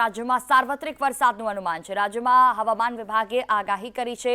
રાજ્યમાં સાર્વત્રિક વરસાદનું અનુમાન છે. રાજ્યમાં હવામાન વિભાગે આગાહી કરી છે,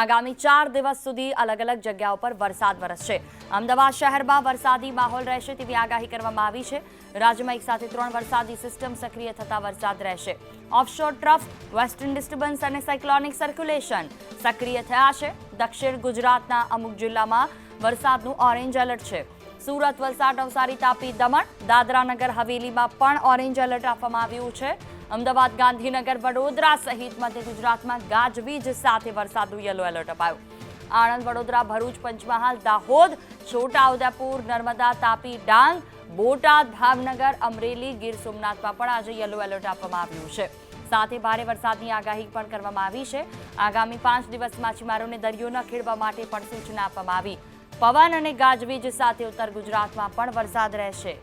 આગામી ચાર દિવસ સુધી અલગ અલગ જગ્યાઓ પર વરસાદ વરસશે. અમદાવાદ શહેરમાં વરસાદી માહોલ રહેશે તેવી આગાહી કરવામાં આવી છે. રાજ્યમાં એક સાથે ત્રણ વરસાદી સિસ્ટમ સક્રિય થતા વરસાદ રહેશે. ઓફશોર ટ્રફ વેસ્ટર્ન ડિસ્ટર્બન્સ અને સાયક્લોનિક સર્ક્યુલેશન સક્રિય થયા છે. દક્ષિણ ગુજરાતના અમુક જિલ્લામાં વરસાદનું ઓરેન્જ એલર્ટ છે. સુરત વલસાડ, નવસારી, તાપી, દમણ દાદરાનગર હવેલીમાં પણ ઓરેન્જ એલર્ટ આપવામાં આવ્યું છે. અમદાવાદ, ગાંધીનગર, વડોદરા સહિત મધ્ય ગુજરાતમાં ગાજવીજ સાથે વરસાદનું યલો એલર્ટ અપાયું. આણંદ, વડોદરા, ભરૂચ, પંચમહાલ, દાહોદ, છોટાઉદેપુર, નર્મદા, તાપી, ડાંગ, બોટાદ, ભાવનગર, અમરેલી, ગીર સોમનાથમાં પણ આજે યલો એલર્ટ આપવામાં આવ્યું છે. સાથે ભારે વરસાદની આગાહી પણ કરવામાં આવી છે. આગામી પાંચ દિવસ માછીમારોને દરિયો ન ખેડવા માટે પણ સૂચના આપવામાં આવી. પવન અને ગાજવીજ સાથે ઉત્તર ગુજરાતમાં પણ વરસાદ રહેશે.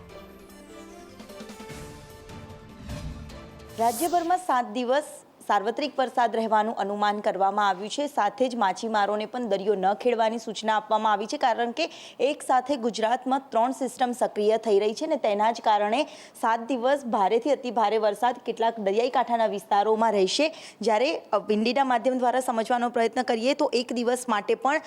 રાજ્યભરમાં સાત દિવસ સાર્વત્રિક વરસાદ રહેવાનું અનુમાન કરવામાં આવ્યું છે. સાથે જ માછીમારોને પણ દરિયો ન ખેડવાની સૂચના આપવામાં આવી છે, કારણ કે એક સાથે ગુજરાતમાં ત્રણ સિસ્ટમ સક્રિય થઈ રહી છે ને તેના જ કારણે સાત દિવસ ભારેથી અતિ ભારે વરસાદ કેટલાક દરિયાઈ કાંઠાના વિસ્તારોમાં રહેશે. જ્યારે વિંડીના માધ્યમ દ્વારા સમજવાનો પ્રયત્ન કરીએ તો એક દિવસ માટે પણ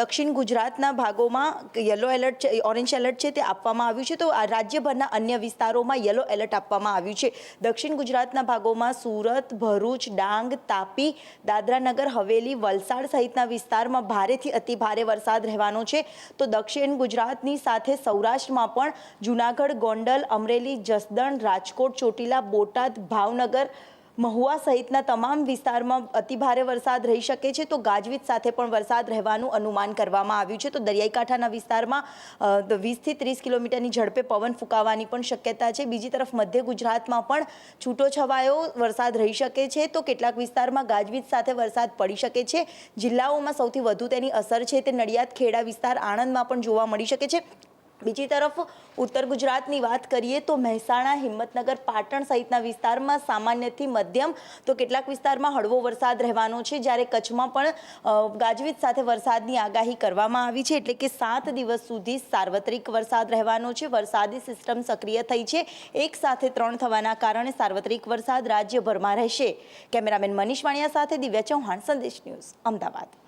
દક્ષિણ ગુજરાતના ભાગોમાં યલો એલર્ટ ઓરેન્જ એલર્ટ છે તે આપવામાં આવ્યું છે. તો રાજ્યભરના અન્ય વિસ્તારોમાં યલો એલર્ટ આપવામાં આવ્યું છે. દક્ષિણ ગુજરાતના ભાગોમાં સુરત, ભરૂચ ડાંગ, તાપી, દાદરાનગર, હવેલી, વલસાડ સહિતના વિસ્તારમાં ભારેથી અતિ ભારે વરસાદ રહેવાનો છે. તો દક્ષિણ ગુજરાતની સાથે સૌરાષ્ટ્રમાં પણ જુનાગઢ, ગોંડલ, અમરેલી, જસદણ, રાજકોટ, ચોટીલા, બોટાદ, ભાવનગર મહુવા સહિતના તમામ વિસ્તારમાં અતિભારે વરસાદ રહી શકે છે. તો ગાજવીજ સાથે પણ વરસાદ રહેવાનું અનુમાન કરવામાં આવ્યું છે. તો દરિયાઈ કાંઠાના વિસ્તારમાં વીસથી ત્રીસ કિલોમીટરની ઝડપે પવન ફૂંકાવાની પણ શક્યતા છે. બીજી તરફ મધ્ય ગુજરાતમાં પણ છૂટો છવાયો વરસાદ રહી શકે છે. તો કેટલાક વિસ્તારમાં ગાજવીજ સાથે વરસાદ પડી શકે છે. જિલ્લાઓમાં સૌથી વધુ તેની અસર છે તે નડિયાદ ખેડા વિસ્તાર, આણંદમાં પણ જોવા મળી શકે છે. બીજી તરફ, ઉત્તર ગુજરાતની વાત કરીએ તો મહેસાણા, હિંમતનગર, પાટણ સહિતના વિસ્તારમાં સામાન્યથી મધ્યમ તો કેટલાક વિસ્તારમાં હળવો વરસાદ રહેવાનો છે. જ્યારે કચ્છમાં પણ ગાજવીજ સાથે વરસાદની આગાહી કરવામાં આવી છે. એટલે કે સાત દિવસ સુધી સાર્વત્રિક વરસાદ રહેવાનો છે. વરસાદી સિસ્ટમ સક્રિય થઈ છે. એક સાથે ત્રણ થવાના કારણે સાર્વત્રિક વરસાદ રાજ્યભરમાં રહેશે. કેમેરામેન મનીષ વાણિયા સાથે દિવ્યા ચૌહાણ, સંદેશ ન્યૂઝ, અમદાવાદ.